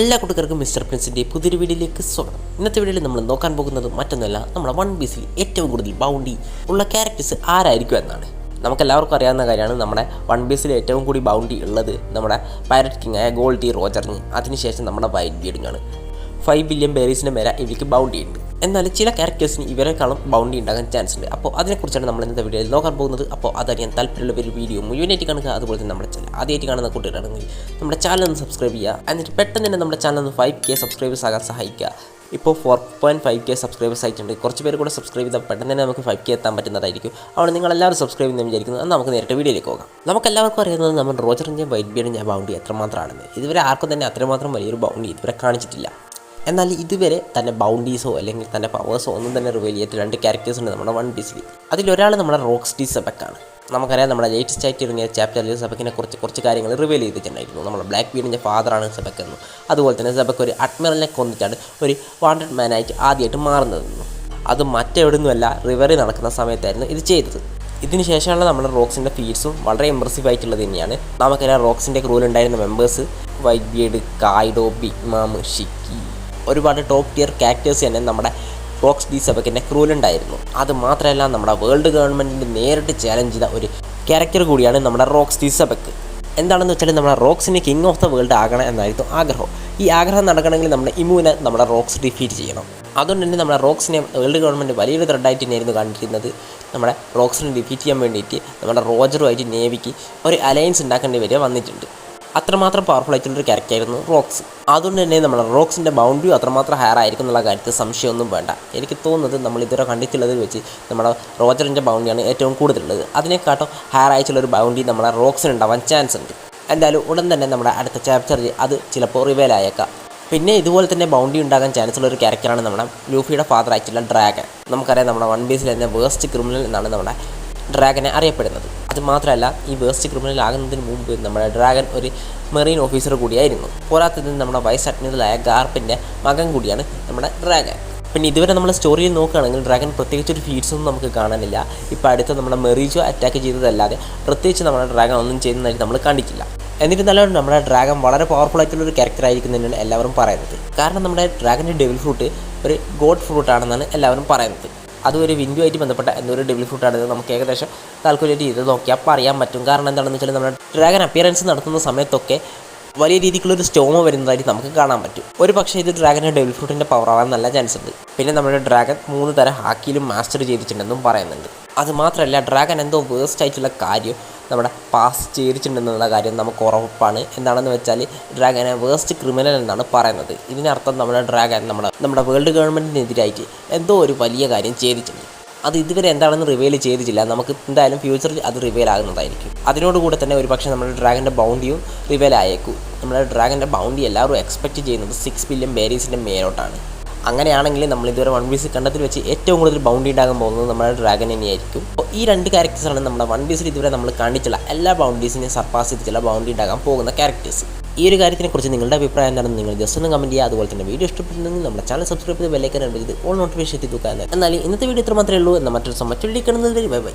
എല്ലാ കൂട്ടുകാർക്കും മിസ്റ്റർ പ്രിൻസിന്റെ പുതിയൊരു വീഡിയോയിലേക്ക് സ്വാഗതം. ഇന്നത്തെ വീഡിയോയിൽ നമ്മൾ നോക്കാൻ പോകുന്നത് മറ്റൊന്നല്ല നമ്മുടെ വൺ പീസിൽ ഏറ്റവും കൂടുതൽ ബൗണ്ടി ഉള്ള ക്യാരക്ടേഴ്സ് ആരായിരിക്കും എന്നാണ്. നമുക്കെല്ലാവർക്കും അറിയാവുന്ന കാര്യമാണ് നമ്മുടെ വൺ പീസിൽ ഏറ്റവും കൂടി ബൗണ്ടി ഉള്ളത് നമ്മുടെ പൈരറ്റ് കിങ് ആയ ഗോൾഡി റോജറിന് അതിനുശേഷം നമ്മുടെ വൈറ്റ് ബീഡിങ്ങാണ് ഫൈവ് ബില്യൺ ബേരീസിന്റെ മേലെ ഇവർക്ക് ബൗണ്ടി ഉണ്ട്. എന്നാൽ ചില ക്യാരക്ടേഴ്സിന് ഇവരെക്കാളും ബൗണ്ടി ഉണ്ടാകാൻ ചാൻസ് ഉണ്ട്. അപ്പോൾ അതിനെക്കുറിച്ചാണ് നമ്മൾ ഇന്നത്തെ വീഡിയോയിൽ നോക്കാൻ പോകുന്നത്. അപ്പോൾ അതറിയാൻ താല്പര്യമുള്ള ഒരു വീഡിയോ മുഴുവനായിട്ട് കാണുക. അതുപോലെ തന്നെ നമ്മുടെ ചാനൽ ആദ്യമായിട്ട് കാണുന്ന കൂട്ടുകാരാണെങ്കിൽ നമ്മുടെ ചാനൽ ഒന്ന് സബ്സ്ക്രൈബ് ചെയ്യുക. എന്നിട്ട് പെട്ടെന്ന് തന്നെ നമ്മുടെ ചാനൽ ഒന്ന് ഫൈവ് കെ സബ്സ്ക്രൈബേഴ്സ് ആകാൻ സഹായിക്കുക. ഇപ്പോൾ four point five K subscribers ആയിട്ടുണ്ട്. കുറച്ച് പേര് കൂടെ സബ്സ്ക്രൈബ് ചെയ്താൽ പെട്ടെന്ന് തന്നെ നമുക്ക് ഫൈവ് കെ എത്താൻ പറ്റുന്നതായിരിക്കും. അവിടെ നിങ്ങൾ എല്ലാവരും സബ്സ്ക്രൈബ് ചെയ്യുന്ന വിചാരിക്കുന്നത് നമുക്ക് നേരിട്ട് വീഡിയോയിലേക്ക് പോകാം. നമുക്ക് എല്ലാവർക്കും അറിയുന്നത് നമ്മൾ റോജറിന്റെ വൈറ്റ് ബിയറിന്റെ ബൗണ്ടി എത്രമാത്രമാണെന്ന്. ഇതുവരെ ആർക്കും തന്നെ അത്രമാത്രം വലിയൊരു ബൗണ്ടി ഇതുവരെ കാണിച്ചിട്ടില്ല. എന്നാൽ ഇതുവരെ തന്റെ ബൗണ്ടീസോ അല്ലെങ്കിൽ തന്റെ പവേഴ്സോ ഒന്നും തന്നെ റിവീൽ ചെയ്യാത്ത രണ്ട് ക്യാരക്ടേഴ്സ് ഉണ്ട് നമ്മുടെ വൺ പീസിൽ അതിലൊരാൾ നമ്മുടെ റോക്സ് ഡി സെബക്കാണ് നമുക്കറിയാം നമ്മുടെ ലേറ്റസ്റ്റ് ആയിട്ട് ഇറങ്ങിയ ചാപ്റ്ററിൽ സെബക്കിനെ കുറിച്ച് കുറച്ച് കാര്യങ്ങൾ റിവീൽ ചെയ്തിട്ടുണ്ടായിരുന്നു. നമ്മുടെ ബ്ലാക്ക് ബീഡിന്റെ ഫാദറാണ് സെബക്ക് അതുപോലെ തന്നെ സെബക്ക് ഒരു അഡ്മിറലിനെ കൊന്നിട്ടാണ് ഒരു വാണ്ടഡ് മാനായിട്ട് ആദ്യമായിട്ട് മാറുന്നതെന്നും അത് മറ്റെവിടുന്നുമല്ല റിവറി നടക്കുന്ന സമയത്തായിരുന്നു ഇത് ചെയ്തത്. ഇതിന് ശേഷമുള്ള നമ്മുടെ റോക്സിന്റെ ഫീഡ്സും വളരെ ഇമ്പ്രസീവ് ആയിട്ടുള്ളത് തന്നെയാണ്. നമുക്കറിയാം റോക്സിന്റെ ക്രൂലുണ്ടായിരുന്ന members white beard Kaido Big Mom Shiki ഒരുപാട് ടോപ്പ് ടിയർ ക്യാരക്ടേഴ്സ് തന്നെ നമ്മുടെ ബോക്സ് ഡി സെബക്കിന്റെ ക്രൂലുണ്ടായിരുന്നു അത് മാത്രമല്ല നമ്മുടെ വേൾഡ് ഗവൺമെന്റിന്റെ നേരിട്ട് ചാലഞ്ച് ചെയ്ത ഒരു ക്യാരക്ടർ കൂടിയാണ് നമ്മുടെ റോക്സ് ഡി സെബക്ക് എന്താണെന്ന് വെച്ചാൽ നമ്മുടെ റോക്സിന് കിങ് ഓഫ് ദ വേൾഡ് ആകണം എന്നായിരുന്നു ആഗ്രഹം. ഈ ആഗ്രഹം നടക്കണമെങ്കിൽ നമ്മുടെ ഇമുവിനെ നമ്മുടെ റോക്സ് ഡിഫീറ്റ് ചെയ്യണം. അതുകൊണ്ട് തന്നെ നമ്മുടെ റോക്സിനെ വേൾഡ് ഗവൺമെന്റ് വലിയൊരു ത്രെഡായിട്ട് തന്നെയായിരുന്നു കണ്ടിരുന്നത്. നമ്മുടെ റോക്സിനെ ഡിഫീറ്റ് ചെയ്യാൻ വേണ്ടിയിട്ട് നമ്മുടെ റോജറുമായിട്ട് നേവിക്ക് ഒരു അലയൻസ് ഉണ്ടാക്കേണ്ടി വരെ വന്നിട്ടുണ്ട്. അത്രമാത്രം പവർഫുൾ ആയിട്ടുള്ളൊരു ക്യാരക്ടറായിരുന്നു റോക്സ്. അതുകൊണ്ട് തന്നെ നമ്മുടെ റോക്സിന്റെ ബൗണ്ടറി അത്രമാത്രം ഹയർ ആയിരിക്കും എന്നുള്ള കാര്യത്തിൽ സംശയമൊന്നും വേണ്ട. എനിക്ക് തോന്നുന്നത് നമ്മൾ ഇതുവരെ കണ്ടിട്ടുള്ളതിൽ വെച്ച് നമ്മുടെ റോജറിന്റെ ബൗണ്ടറിയാണ് ഏറ്റവും കൂടുതലുള്ളത്. അതിനെക്കാട്ടും ഹയർ ആയിട്ടുള്ളൊരു ബൗണ്ടറി നമ്മളെ റോക്സിന് ഉണ്ടാവാൻ ചാൻസ് ഉണ്ട്. എന്തായാലും ഉടൻ തന്നെ നമ്മുടെ അടുത്ത ചാപ്റ്ററിൽ അത് ചിലപ്പോൾ റിവേൽ ആയേക്കാം. പിന്നെ ഇതുപോലെ തന്നെ ബൗണ്ടറി ഉണ്ടാകാൻ ചാൻസ് ഉള്ള ഒരു ക്യാരക്ടറാണ് നമ്മുടെ ലൂഫിയുടെ ഫാദർ ആയിട്ടുള്ള ഡ്രാഗൺ നമുക്കറിയാം നമ്മുടെ വൺ ബീസിൽ തന്നെ വേസ്റ്റ് ക്രിമിനൽ എന്നാണ് നമ്മുടെ ഡ്രാഗനെ അറിയപ്പെടുന്നത്. അത് മാത്രമല്ല ഈ വേസ്റ്റ് ക്രിമിനൽ ആകുന്നതിന് മുമ്പ് നമ്മുടെ ഡ്രാഗൺ ഒരു മെറീൻ ഓഫീസർ കൂടിയായിരുന്നു. പോരാത്തതിന് നമ്മുടെ വൈസ് അഡ്മിറലായ ഗാർപ്പിന്റെ മകൻ കൂടിയാണ് നമ്മുടെ ഡ്രാഗൺ. പിന്നെ ഇതുവരെ നമ്മൾ സ്റ്റോറിയിൽ നോക്കുകയാണെങ്കിൽ ഡ്രാഗൺ പ്രത്യേകിച്ച് ഒരു ഫീഡ്സൊന്നും നമുക്ക് കാണാനില്ല. ഇപ്പോൾ അടുത്ത് നമ്മുടെ മെറീജോ അറ്റാക്ക് ചെയ്തതല്ലാതെ പ്രത്യേകിച്ച് നമ്മുടെ ഡ്രാഗൺ ഒന്നും ചെയ്യുന്നതായിട്ട് നമ്മൾ കണ്ടിട്ടില്ല. എന്നിരുന്നാലും നമ്മുടെ ഡ്രാഗൺ വളരെ പവർഫുൾ ആയിട്ടുള്ള ഒരു ക്യാരക്ടർ ആയിരിക്കും തന്നെയാണ് എല്ലാവരും പറയുന്നത്. കാരണം നമ്മുടെ ഡ്രാഗന്റെ ഡെവിൽ ഫ്രൂട്ട് ഒരു ഗോഡ് ഫ്രൂട്ടാണെന്നാണ് എല്ലാവരും പറയുന്നത്. അത് ഒരു ആയിട്ട് ബന്ധപ്പെട്ട എന്തൊരു ഡെവിൽ ഇത് നമുക്ക് ഏകദേശം കാൽക്കുലേറ്റ് ചെയ്ത് നോക്കിയാൽ പറയാൻ പറ്റും. കാരണം എന്താണെന്ന് വെച്ചാൽ നമ്മുടെ ഡ്രാഗൺ അപ്പിയറൻസ് നടത്തുന്ന സമയത്തൊക്കെ വലിയ രീതിക്കുള്ളൊരു സ്റ്റോമ വരുന്നതായിട്ട് നമുക്ക് കാണാൻ പറ്റും. ഒരു പക്ഷേ ഇത് ഡ്രാഗന്റെ ഡെവിൽ ഫ്രൂട്ടിന്റെ പവർ ആവാൻ നല്ല ചാൻസ് ഉണ്ട്. പിന്നെ നമ്മുടെ ഡ്രാഗൺ മൂന്ന് തരം ഹാക്കിയിലും മാസ്റ്റർ ചെയ്തിട്ടുണ്ടെന്നും പറയുന്നുണ്ട്. അത് മാത്രമല്ല ഡ്രാഗൺ എന്തോ വേസ്റ്റ് ആയിട്ടുള്ള കാര്യം നമ്മുടെ പാസ് ചെയ്തിട്ടുണ്ടെന്നുള്ള കാര്യം നമുക്ക് ഉറപ്പാണ്. എന്താണെന്ന് വെച്ചാൽ ഡ്രാഗനെ വേസ്റ്റ് ക്രിമിനൽ എന്നാണ് പറയുന്നത്. ഇതിനർത്ഥം നമ്മുടെ ഡ്രാഗൻ നമ്മുടെ നമ്മുടെ വേൾഡ് ഗവൺമെന്റിനെതിരായിട്ട് എന്തോ ഒരു വലിയ കാര്യം ചെയ്തിട്ടുണ്ട്. അത് ഇതുവരെ എന്താണെന്ന് റിവീൽ ചെയ്തിട്ടില്ല. നമുക്ക് എന്തായാലും ഫ്യൂച്ചറിൽ അത് റിവീൽ ആകുന്നതായിരിക്കും. അതിനോടുകൂടെ തന്നെ ഒരു പക്ഷേ നമ്മുടെ ഡ്രാഗന്റെ ബൗണ്ടിയും റിവീൽ ആയേക്കും. നമ്മുടെ ഡ്രാഗന്റെ ബൗണ്ടി എല്ലാവരും എക്സ്പെക്റ്റ് ചെയ്യുന്നത് സിക്സ് ബില്യൺ ബേരീസിന്റെ മേലോട്ടാണ്. അങ്ങനെയാണെങ്കിൽ നമ്മൾ ഇതുവരെ വൺ പീസ് കണ്ടത്തിൽ വെച്ച് ഏറ്റവും കൂടുതൽ ബൗണ്ടി ഉണ്ടാകാൻ പോകുന്നത് നമ്മുടെ ഡ്രാഗൻ തന്നെയായിരിക്കും. അപ്പോൾ ഈ രണ്ട് ക്യാരക്ടേഴ്സാണ് നമ്മുടെ വൺ പീസിൽ ഇതുവരെ നമ്മൾ കാണിച്ചുള്ള എല്ലാ ബൗണ്ടീസിനെയും സർപ്പാസ് ചെയ്തിട്ടുള്ള ബൗണ്ടി ഉണ്ടാകാൻ പോകുന്ന ക്യാരക്ടേഴ്സ് ഈ ഒരു കാര്യത്തിനെ കുറിച്ച് നിങ്ങളുടെ അഭിപ്രായം എന്താണെന്ന് നിങ്ങൾ ജസ്റ്റ് ഒന്ന് കമന്റ് ചെയ്യുക. അതുപോലെ തന്നെ വീഡിയോ ഇഷ്ടപ്പെടുന്നെങ്കിൽ നമ്മുടെ ചാനൽ സബ്സ്ക്രൈബ് ചെയ്ത് ബെല്ലൈക്കൻ ഉണ്ടെങ്കിൽ ഓൾ നോട്ടിഫിക്കേഷൻ എത്തി തൂക്കാൻ എന്നാൽ ഇന്നത്തെ വീഡിയോ ഇത്ര മാത്രമേ ഉള്ളൂ. എന്ന മറ്റൊരു മറ്റൊരു കാണുന്നത് ബൈ ബൈ